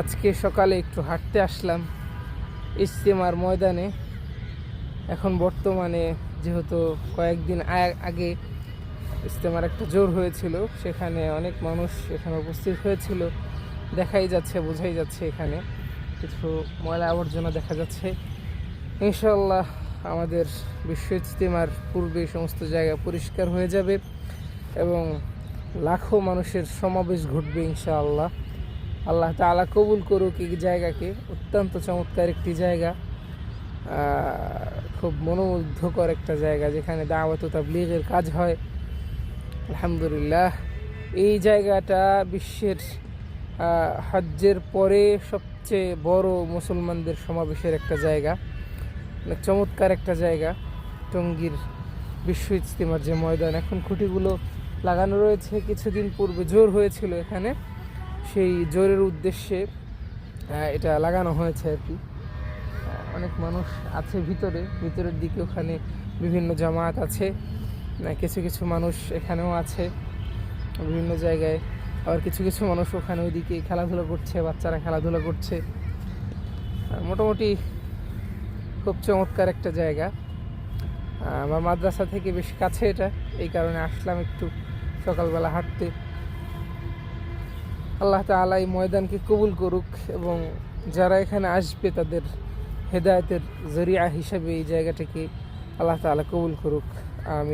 আজকে সকালে একটু হাঁটতে আসলাম ইস্তেমার ময়দানে। এখন বর্তমানে যেহেতু কয়েকদিন আগে ইস্তেমার একটা জোর হয়েছিল, সেখানে অনেক মানুষ এখানে উপস্থিত হয়েছিল। দেখাই যাচ্ছে, বোঝাই যাচ্ছে এখানে। কিছু ময়লা আবর্জনা দেখা যাচ্ছে। ইনশাল্লাহ আমাদের বিশ্ব ইজতেমার পূর্বে সমস্ত জায়গা পরিষ্কার হয়ে যাবে এবং লাখো মানুষের সমাবেশ ঘটবে ইনশাআল্লাহ। আল্লাহ তাআলা কবুল করুক এই জায়গাকে। অত্যন্ত চমৎকার একটি জায়গা। খুব মনোমুগ্ধকর একটা জায়গা যেখানে দাওয়াত তাবলীগের কাজ হয়। আলহামদুলিল্লাহ। এই জায়গাটা বিশ্বের হজ্জের পরে সবচেয়ে বড় মুসলমানদের সমাবেশের একটা জায়গা। চমৎকার একটা জায়গা। টঙ্গীর বিশ্ব ইজতেমার যে ময়দান। এখন খুঁটিগুলো লাগানো রয়েছে। কিছুদিন পূর্বে জোর হয়েছিল এখানে। সেই জোরের উদ্দেশ্যে এটা লাগানো হয়েছে আর কি। অনেক মানুষ আছে ভিতরে, ভিতরের দিকে ওখানে বিভিন্ন জামাত আছে কিছু কিছু মানুষ এখানেও আছে, বিভিন্ন জায়গায়। আবার কিছু কিছু মানুষ ওখানে ওইদিকে খেলাধুলা করছে, বাচ্চারা খেলাধুলা করছে। মোটামুটি খুব চমৎকার একটা জায়গা। আমার মাদ্রাসা থেকে বেশ কাছে এটা, এই কারণে আসলাম একটু সকালবেলা হাঁটতে। আল্লাহ তালা এই ময়দানকে কবুল করুক এবং যারা এখানে আসবে তাদের হেদায়তের জরিয়া হিসাবে এই জায়গাটাকে আল্লাহ তালা কবুল করুক। আমি